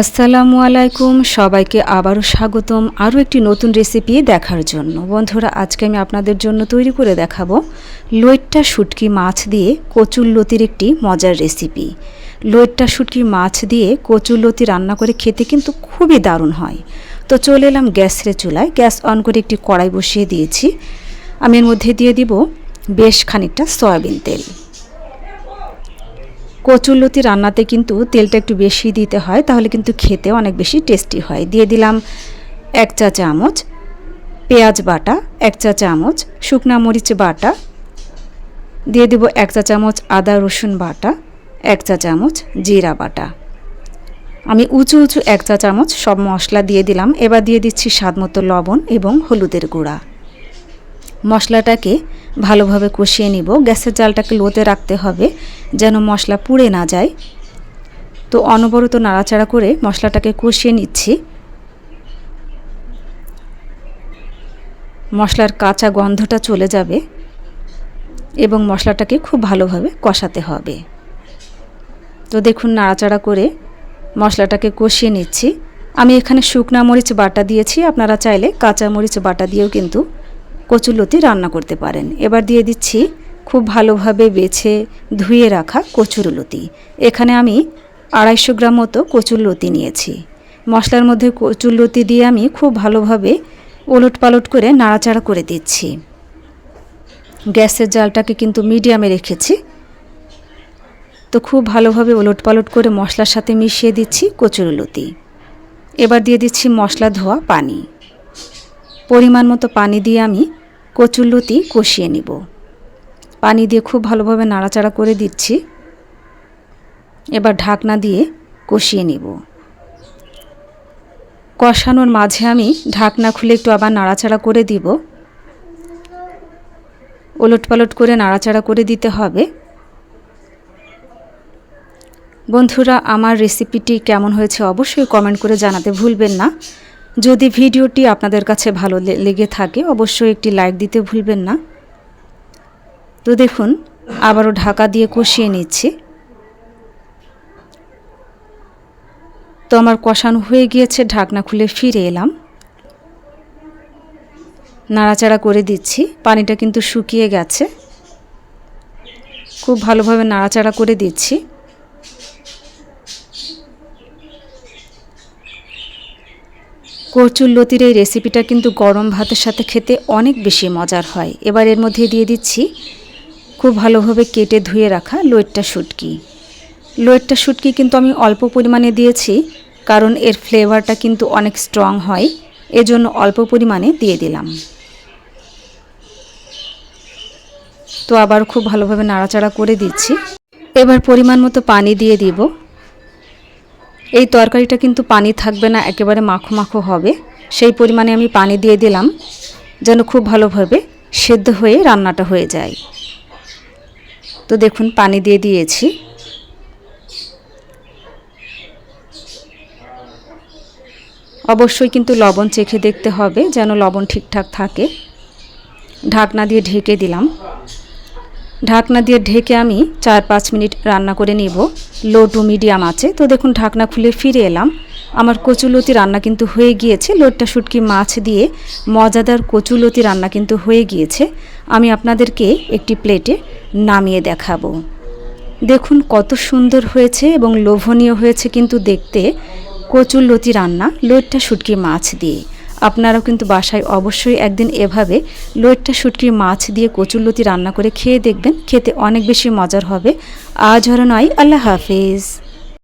আসসালামু আলাইকুম, সবাইকে আবারও স্বাগতম। আরও একটি নতুন রেসিপি দেখার জন্য। বন্ধুরা, আজকে আমি আপনাদের জন্য তৈরি করে দেখাবো লইট্টা শুটকি মাছ দিয়ে কচুরলতির একটি মজার রেসিপি লইট্টা শুটকি মাছ দিয়ে কচুরলতি রান্না করে খেতে কিন্তু খুবই দারুণ হয়। তো চলে এলাম গ্যাসের চুলায়। গ্যাস অন করে একটি কড়াই বসিয়ে দিয়েছি। আমি এর মধ্যে দিয়ে দিব বেশ খানিকটা সয়াবিন তেল। কচুরলতি রান্নাতে কিন্তু তেলটা একটু বেশি দিতে হয়, তাহলে কিন্তু খেতে অনেক বেশি টেস্টি হয়। দিয়ে দিলাম এক চা চামচ পেঁয়াজ বাটা, এক চা চামচ শুকনা মরিচ বাটা, দিয়ে দেব এক চা চামচ আদা রসুন বাটা, এক চা চামচ জিরা বাটা। আমি উঁচু উঁচু এক চা চামচ সব মশলা দিয়ে দিলাম, এবার দিয়ে দিচ্ছি স্বাদ মতো লবণ এবং হলুদের গুঁড়া। মশলাটাকে ভালোভাবে কষিয়ে নিব। গ্যাসের জালটাকে লোতে রাখতে হবে যেন মশলা পুড়ে না যায়। তো অনবরত নাড়াচাড়া করে মশলাটাকে কষিয়ে নিচ্ছি। মশলার কাঁচা গন্ধটা চলে যাবে এবং মশলাটাকে খুব ভালোভাবে কষাতে হবে। তো দেখুন, নাড়াচাড়া করে মশলাটাকে কষিয়ে নিচ্ছি। আমি এখানে শুকনা মরিচ বাটা দিয়েছি। আপনারা চাইলে কাঁচা মরিচ বাটা দিয়েও কিন্তু কচুলতি রান্না করতে পারেন। এবার দিয়ে দিচ্ছি খুব ভালোভাবে বেছে ধুয়ে রাখা কচুরলতি এখানে আমি আড়াইশো গ্রাম মতো কচুরলতি নিয়েছি। মশলার মধ্যে কচুরলতি দিয়ে আমি খুব ভালোভাবে ওলট পালট করে নাড়াচাড়া করে দিচ্ছি। গ্যাসের জালটাকে কিন্তু মিডিয়ামে রেখেছি। তো খুব ভালোভাবে ওলট পালট করে মশলার সাথে মিশিয়ে দিচ্ছি কচুরলতি এবার দিয়ে দিচ্ছি মশলা ধোয়া পানি। পরিমাণ মতো পানি দিয়ে আমি কচুরলতি কষিয়ে নিব। পানি দিয়ে খুব ভালোভাবে নাড়াচাড়া করে দিচ্ছি। এবার ঢাকনা দিয়ে কষিয়ে নিব। কষানোর মাঝে আমি ঢাকনা খুলে একটু আবার নাড়াচাড়া করে দিব। ওলট পালট করে নাড়াচাড়া করে দিতে হবে। বন্ধুরা, আমার রেসিপিটি কেমন হয়েছে অবশ্যই কমেন্ট করে জানাতে ভুলবেন না। যদি ভিডিওটি আপনাদের কাছে ভালো লেগে থাকে, অবশ্যই একটি লাইক দিতে ভুলবেন না। তো দেখুন, আবারও ঢাকা দিয়ে কষিয়ে নিচ্ছি। তো আমার কষানো হয়ে গিয়েছে, ঢাকনা খুলে ফিরে এলাম। নাড়াচাড়া করে দিচ্ছি, পানিটা কিন্তু শুকিয়ে গেছে। খুব ভালোভাবে নাড়াচাড়া করে দিচ্ছি। কচুল্লতির এই রেসিপিটা কিন্তু গরম ভাতের সাথে খেতে অনেক বেশি মজার হয়। এবার এর মধ্যে দিয়ে দিচ্ছি খুব ভালোভাবে কেটে ধুয়ে রাখা লোয়েরটা শুটকি। লোয়েরটা শুটকি কিন্তু আমি অল্প পরিমাণে দিয়েছি, কারণ এর ফ্লেভারটা কিন্তু অনেক স্ট্রং হয়, এজন্য অল্প পরিমাণে দিয়ে দিলাম। তো আবার খুব ভালোভাবে নাড়াচাড়া করে দিচ্ছি। এবার পরিমাণ মতো পানি দিয়ে দিব। এই তরকারিটা কিন্তু পানি থাকবে না, একেবারে মাখো মাখো হবে। সেই পরিমাণে আমি পানি দিয়ে দিলাম, যেন খুব ভালোভাবে সেদ্ধ হয়ে রান্নাটা হয়ে যায়। তো দেখুন, পানি দিয়ে দিয়েছি। অবশ্যই কিন্তু লবণ চেখে দেখতে হবে, যেন লবণ ঠিকঠাক থাকে। ঢাকনা দিয়ে ঢেকে দিলাম। ঢাকনা দিয়ে ঢেকে আমি চার পাঁচ মিনিট রান্না করে নেব। লো টু মিডিয়াম আছে, তো দেখুন ঢাকনা খুলে ফিরে এলাম। আমার কচুলতি রান্না কিন্তু হয়ে গিয়েছে। লোটটা শুটকি মাছ দিয়ে মজাদার কচুলতি রান্না কিন্তু হয়ে গিয়েছে। আমি আপনাদেরকে একটি প্লেটে নামিয়ে দেখাবো। দেখুন কত সুন্দর হয়েছে এবং লোভনীয় হয়েছে কিন্তু দেখতে কচুরলতি রান্না লোটটা শুটকি মাছ দিয়ে। আপনারাও কিন্তু বাসায় অবশ্যই একদিন এভাবে লোয়েটটা শুটকি মাছ দিয়ে কচুরলতি রান্না করে খেয়ে দেখবেন, খেতে অনেক বেশি মজার হবে। আজ হর নয়, আল্লাহ হাফিজ।